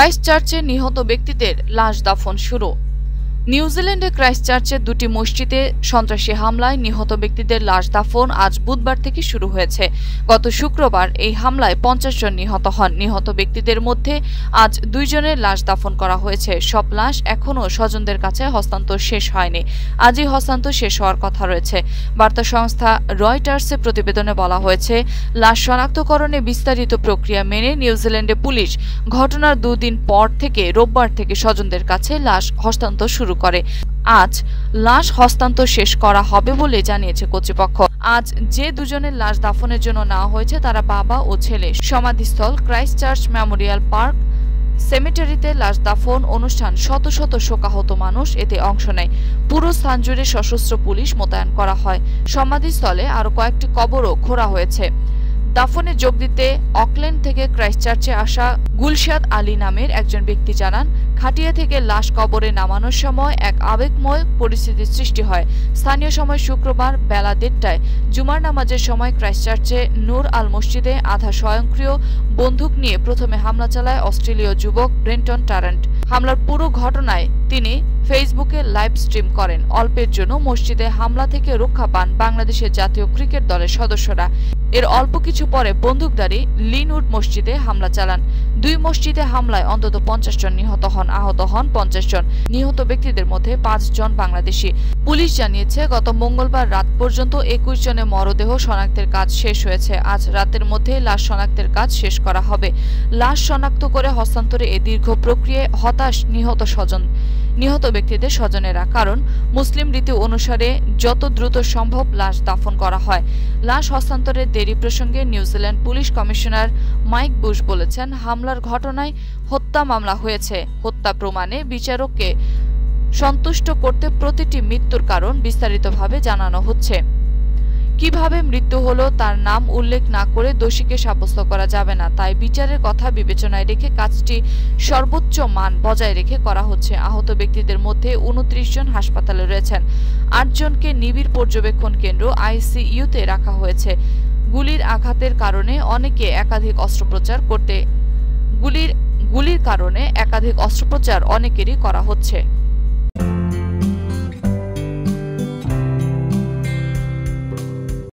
Christ চার্চে নিহত ব্যক্তিদের লাশ দাফন শুরু। নিউজিল্যান্ডে ক্রাইস্ট চার্চের দুটি মসজিদে সন্ত্রাসী হামলায় নিহত ব্যক্তিদের লাশ দাফন আজ বুধবার থেকে শুরু হয়েছে। গত শুক্রবার এই হামলায় পঞ্চাশ জন নিহত হন। নিহত ব্যক্তিদের মধ্যে আজ দুইজনের লাশ দাফন করা হয়েছে। সব লাশ এখনও স্বজনদের কাছে হস্তান্তর শেষ হয়নি। আজই হস্তান্তর শেষ হওয়ার কথা রয়েছে। বার্তা সংস্থা রয়টার্সে প্রতিবেদনে বলা হয়েছে, লাশ শনাক্তকরণে বিস্তারিত প্রক্রিয়া মেনে নিউজিল্যান্ডে পুলিশ ঘটনার দুদিন পর থেকে রোববার থেকে স্বজনদের কাছে লাশ হস্তান্তর শুরু করে। আজ লাশ হস্তান্তর শেষ করা হবে বলে জানিয়েছে কর্তৃপক্ষ। আজ যে দুজনের লাশ দাফনের জন্য নেওয়া হয়েছে তারা বাবা ও ছেলে। সমাধিস্থল ক্রাইস্ট চার্চ মেমোরিয়াল পার্ক সেমেটারিতে লাশ দাফন অনুষ্ঠান শত শত শোকাহত মানুষ এতে অংশ নেয়। পুরো স্থান জুড়ে সশস্ত্র পুলিশ মোতায়েন করা হয়। সমাধিস্থলে আরও কয়েকটি কবরও খোঁড়া হয়েছে। দাফনে যোগ দিতে অকল্যান্ড থেকে ক্রাইস্টচার্চে আসা গুলশাদ আলী নামের একজন ব্যক্তি জানান, খাটিয়া থেকে লাশ কবরে নামানোর সময় এক আবেগময় পরিস্থিতির সৃষ্টি হয়। স্থানীয় সময় শুক্রবার বেলা দেড়টায় জুমার নামাজের সময় ক্রাইস্টচার্চে নূর আল মসজিদে আধা স্বয়ংক্রিয় বন্দুক নিয়ে প্রথমে হামলা চালায় অস্ট্রেলীয় যুবক ব্রেন্টন টারেন্ট। হামলার পুরো ঘটনায় তিনি ফেসবুকে লাইভ স্ট্রিম করেন। অল্পের জন্য মসজিদে হামলা থেকে রক্ষা পান বাংলাদেশের জাতীয় ক্রিকেট দলের সদস্যরা। এর অল্প কিছু পরে বন্দুকধারী লিনউড মসজিদে হামলা চালান। দুই মসজিদে হামলায় অন্তত পঞ্চাশ জন নিহত হন, আহত হন পঞ্চাশ জন। নিহত ব্যক্তিদের মধ্যে পাঁচ জন বাংলাদেশি। পুলিশ জানিয়েছে, গত মঙ্গলবার রাত পর্যন্ত একুশ জনের মরদেহ শনাক্তের কাজ শেষ হয়েছে। আজ রাতের মধ্যে লাশ শনাক্তের কাজ শেষ করা হবে। লাশ শনাক্ত করে হস্তান্তরে এ দীর্ঘ প্রক্রিয়ায় হতাশ নিহত স্বজন। নিহত ব্যক্তিদের স্বজনেরা, কারণ মুসলিম রীতি অনুসারে যত দ্রুত সম্ভব লাশ দাফন করা হয়। লাশ হস্তান্তরের দেরি প্রসঙ্গে New Zealand police commissioner Mike Bush বলেছেন, হামলার ঘটনায় হত্যা মামলা হয়েছে। হত্যা প্রমাণে বিচারককে সন্তুষ্ট করতে প্রতিটি মৃত্যুর কারণ বিস্তারিতভাবে জানানো হচ্ছে। কীভাবে মৃত্যু হলো তার নাম উল্লেখ না করে দোষীকে সাব্যস্ত করা যাবে না। তাই বিচারের কথা বিবেচনায় রেখে কাজটি সর্বোচ্চ মান বজায় রেখে করা হচ্ছে। আহত ব্যক্তিদের মধ্যে উনত্রিশ জন হাসপাতালে রয়েছেন। আটজনকে নিবিড় পর্যবেক্ষণ কেন্দ্র আইসিইউতে রাখা হয়েছে। গুলির আঘাতের কারণে অনেকে একাধিক অস্ত্রোপচার করতে গুলির গুলির কারণে একাধিক অস্ত্রোপচার অনেকেরই করা হচ্ছে।